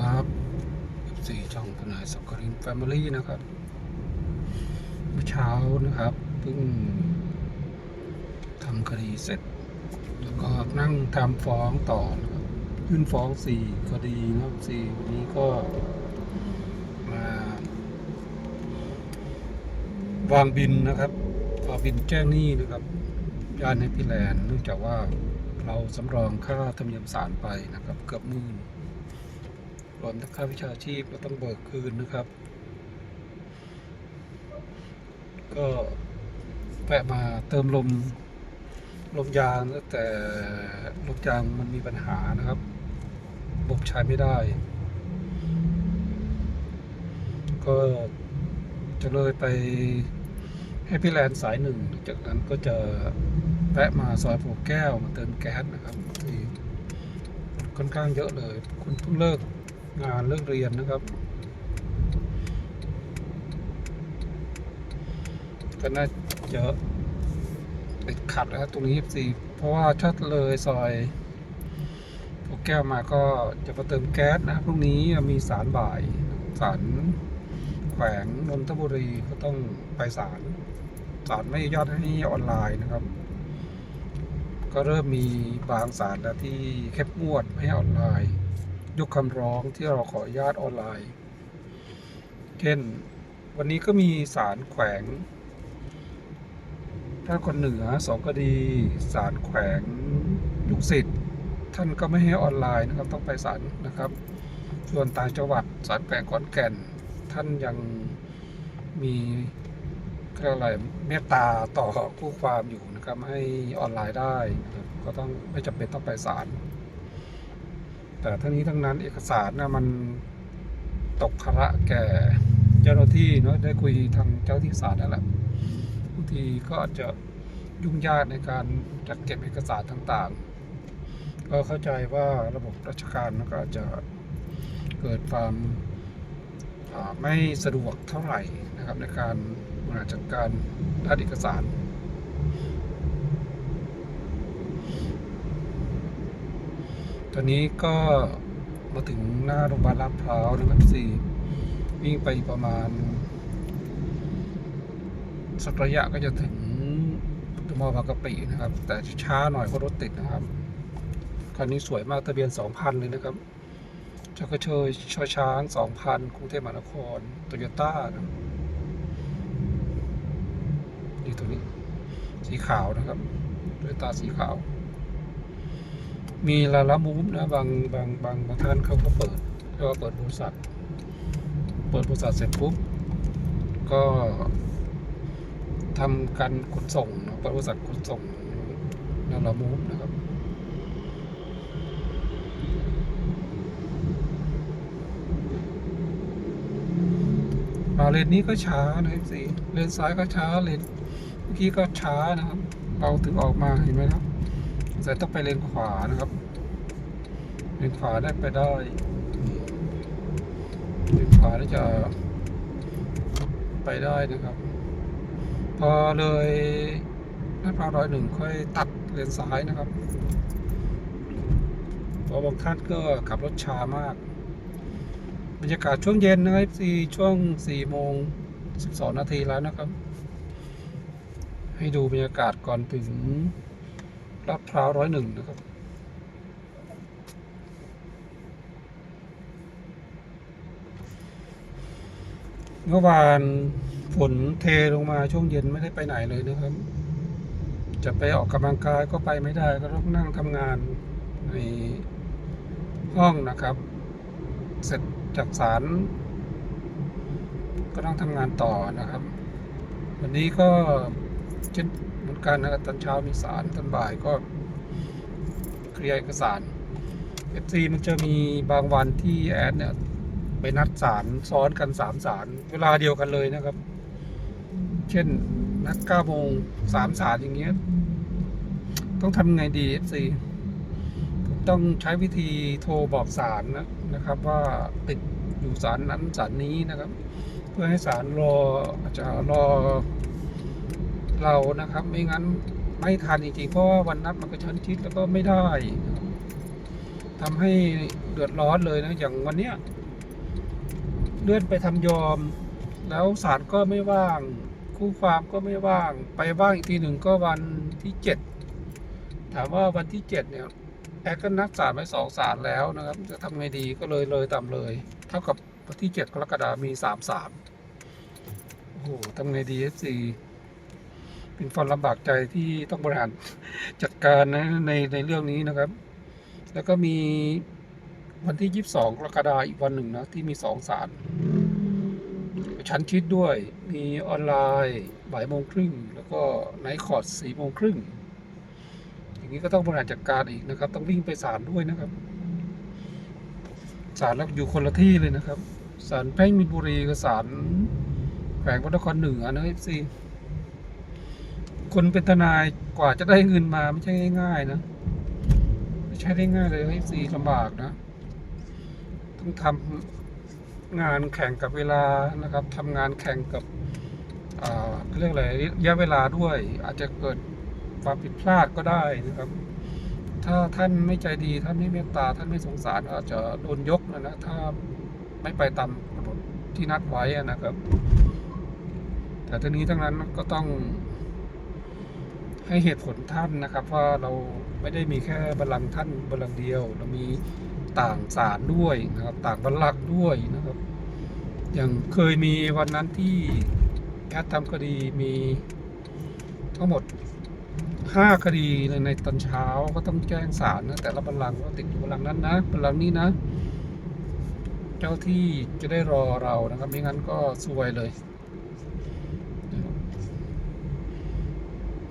ครับสี่ช่องทนายสักกรินแฟมิลี่นะครับเมื่อเช้านะครับเพิ่งทำคดีเสร็จ แล้วก็นั่งทำฟ้องต่อนะครับยื่นฟ้องสี่คดีนะครับสี่วันนี้ก็มาวางบินนะครับวางบินแจ้งหนี้นะครับย่านในพิแลนเนื่องจากว่าเราสำรองค่าธรรมเนียมศาลไปนะครับ เกือบหมื่น รวมทั้งค่าวิชาชีพเราต้องเบิกคืนนะครับ ก็แวะมาเติมลมลมยางแต่ลมยางมันมีปัญหานะครับบบใช้ไม่ได้ ก็จะเลยไปให้พี่แลนด์สายหนึ่ง จากนั้นก็จะแวะมาซอยโพแก้วมาเติมแก๊สนะครับที่ค่อนข้างเยอะเลย คุณเพิ่งเลิก งานเลิกเรียนนะครับ ก็น่าจะติดขัดนะครับตรงนี้สิเพราะว่าถ้าเลยซอยโพแก้วมาก็จะมาเติมแก๊สนะครับพรุ่งนี้มีสารบ่ายสารแขวงนนทบุรีก็ต้องไปศาลศาลไม่ยอดให้ออนไลน์นะครับ ก็เริ่มมีบางศาลแล้วที่เข้มงวดไม่ให้ออนไลน์ ยกคำร้องที่เราขออนุญาตออนไลน์ เช่น วันนี้ก็มีศาลแขวงถ้าคนเหนือสองคดีศาลแขวงลูกศิษย์ท่านก็ไม่ให้ออนไลน์นะครับต้องไปศาลนะครับ ส่วนต่างจังหวัดศาลแขวงขอนแก่น ท่านยังมีเรียกอะไรเมตตาต่อผู้ความอยู่นะครับให้ออนไลน์ได้นะครับก็ต้องไม่จำเป็นต้องไปศาล แต่ทั้งนี้ทั้งนั้นเอกสารนะมันตกภาระแก่เจ้าหน้าที่เนาะได้คุยทางเจ้าที่ศาลนั่นแหละบางทีก็อาจจะยุ่งยากในการจัดเก็บเอกสารต่างๆ ก็เข้าใจว่าระบบราชการก็อาจจะเกิดความไม่สะดวกเท่าไหร่นะครับในการบริหารจัดการด้านเอกสาร ตอนนี้ก็มาถึงหน้าโรงพยาบาลลาดพร้าวนะครับสี่วิ่งไปประมาณ สักระยะก็จะถึงตมบางกะปินะครับ แต่ช้าหน่อยเพราะรถติดนะครับคันนี้สวยมากทะเบียน 2,000 เลยนะครับจักรเชยชอช้างสองพันกรุงเทพมหานครโตโยต้านะนี่ตัวนี้ สีขาวนะครับโตโยต้าสีขาว มีลาลามูฟนะบางบางบางบางท่านเขาก็เปิดก็เปิดบริษัท เปิดบริษัทเสร็จปุ๊บ ก็ทำการขนส่งเปิดบริษัทขนส่งลาลามูฟนะครับมาเลนนี้ก็ช้านะครับสิเลนซ้ายก็ช้าเลนเมื่อกี้ก็ช้านะครับ เราถึงออกมาเห็นไหมครับ แต่ต้องไปเลนขวานะครับ เลนขวาได้ไปได้ เลนขวาได้จะไปได้นะครับ พอเลยลาดพร้าวร้อยหนึ่งค่อยตัดเลนซ้ายนะครับเพราะบางท่านก็ขับรถช้ามาก บรรยากาศช่วงเย็นนะครับสี่ช่วงสี่โมงสิบสองนาทีแล้วนะครับ ให้ดูบรรยากาศก่อนถึง ลาดพร้าวร้อยหนึ่งนะครับเมื่อวานฝนเทลงมาช่วงเย็นไม่ได้ไปไหนเลยนะครับ จะไปออกกำลังกายก็ไปไม่ได้ก็ต้องนั่งทำงานในห้องนะครับ เสร็จจากศาลก็ต้องทำงานต่อนะครับ วันนี้ก็เช่น กันนะครับตอนเช้ามีศาลตอนบ่ายก็เคลียร์เอกสาร FC มันจะมีบางวันที่แอดเนี่ยไปนัดศาลซ้อนกันสามศาลเวลาเดียวกันเลยนะครับ เช่นนัดเก้าโมงสามศาลอย่างเงี้ย ต้องทำไงดี FC ผมต้องใช้วิธีโทรบอกศาลนะนะครับ ว่าติดอยู่ศาลนั้นศาลนี้นะครับ เพื่อให้ศาลรออาจจะรอ เรานะครับ ไม่งั้นไม่ทันจริงๆเพราะว่าวันนัดมันกระชั้นชิดแล้วก็ไม่ได้นะครับทำให้เดือดร้อนเลยนะอย่างวันเนี้ยเลื่อนไปทำยอม แล้วศาลก็ไม่ว่าง คู่ความก็ไม่ว่าง ไปว่างอีกทีหนึ่งก็วันที่เจ็ดถามว่าวันที่เจ็ดเนี่ยแอดก็นัดศาลไว้สองศาลแล้วนะครับ จะทำไงดีก็เลยเลยตามเลย เท่ากับวันที่เจ็ดกรกฎาคมมีสามศาลโอ้โหทำไงดีเอฟซี เป็นความลำบากใจที่ต้องบริหารจัดการนะในในเรื่องนี้นะครับ แล้วก็มีวันที่ยี่สิบสองกรกฎาคมอีกวันหนึ่งนะที่มีสองศาลชั้นชิดด้วย มีออนไลน์บ่ายโมงครึ่ง แล้วก็ไนท์คอร์ดสี่โมงครึ่ง อย่างนี้ก็ต้องบริหารจัดการอีกนะครับ ต้องวิ่งไปศาลด้วยนะครับ ศาลแล้วอยู่คนละที่เลยนะครับ ศาลแพ่งมีนบุรีกับศาลแขวงพระนครเหนือนะเอฟซี คนเป็นทนายกว่าจะได้เงินมาไม่ใช่ง่ายๆนะไม่ใช่ได้ง่ายเลยเอฟซีลำบากนะ ต้องทำงานแข่งกับเวลานะครับทำงานแข่งกับเเรียกอะไรระยะเวลาด้วย อาจจะเกิดความผิดพลาดก็ได้นะครับ ถ้าท่านไม่ใจดีท่านไม่เมตตา ท่านไม่สงสารอาจจะโดนยกนะนะถ้าไม่ไปตามกำหนดที่นัดไว้นะครับ แต่ทั้งนี้ทั้งนั้นก็ต้อง ให้เหตุผลท่านนะครับว่าเราไม่ได้มีแค่บัลลังก์ท่านบัลลังก์เดียว เรามีต่างศาลด้วยนะครับ ต่างบัลลังก์ด้วยนะครับ อย่างเคยมีวันนั้นที่แคททำคดีมีทั้งหมดห้าคดีในตอนเช้าก็ต้องแจ้งศาลนะแต่ละบัลลังก์ว่าติดอยู่บัลลังก์นั้นนะบัลลังก์นี้นะ เจ้าที่จะได้รอเรานะครับ ไม่งั้นก็ซวยเลย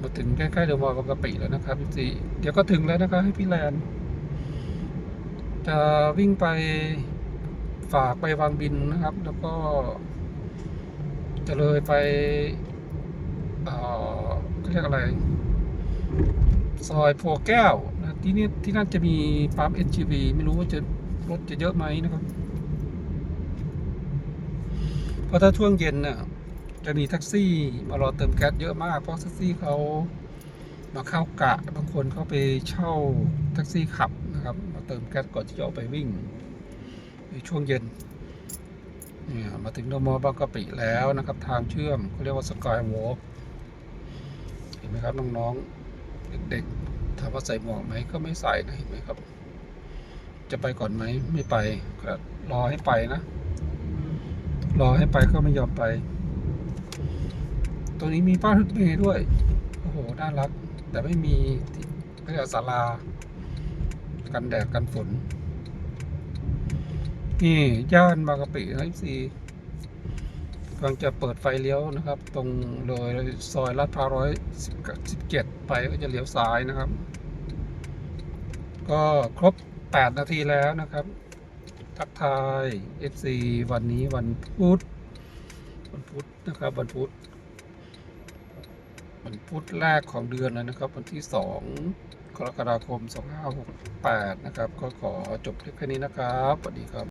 มาถึงใกล้ๆเดอะมอลล์บางกะปิแล้วนะครับพี่จีเดี๋ยวก็ถึงแล้วนะครับให้พี่แลนจะวิ่งไปฝากไปวางบินนะครับ แล้วก็ จะเลยไปเอ่อเรียกอะไร ซอยโพแก้วนะที่นี่ที่นั่นจะมีปั๊ม NGV ไม่รู้ว่าจะรถจะเยอะไหมนะครับ เพราะถ้าช่วงเย็นน่ะ จะมีแท็กซี่มารอเติมแก๊สเยอะมาก เพราะแท็กซี่เขามาเข้ากะบางคนเขาไปเช่าแท็กซี่ขับนะครับ มาเติมแก๊สก่อนที่จะออกไปวิ่ง ในช่วงเย็นเนี่ยมาถึงโดมอบางกะปิแล้วนะครับ ทางเชื่อมเขาเรียกว่าสกายวอล์กเห็นไหมครับ น้องๆ เด็กๆถามว่าใส่หมวกไหมก็ไม่ใส่นะเห็นไหมครับ จะไปก่อนไหมไม่ไปก็รอให้ไปนะ รอให้ไปก็ไม่ยอมไป ตรงนี้มีป้ายรถเมล์ด้วย โอ้โหน่ารัก แต่ไม่มีที่เขาเรียกศาลา กันแดดกันฝน นี่ย่านบางกะปินะซีกำลังจะเปิดไฟเลี้ยวนะครับ ตรงเลยซอยลาดพร้าวร้อยสิบเจ็ดไปก็จะเลี้ยวซ้ายนะครับ ก็ครบ 8 นาทีแล้วนะครับ ทักทาย FC วันนี้วันพุธวันพุธนะครับวันพุธ วันพุธแรกของเดือนเลยนะครับ วันที่ 2 กรกฎาคม 2568 นะครับ ก็ขอจบคลิปแค่นี้นะครับสวัสดีครับ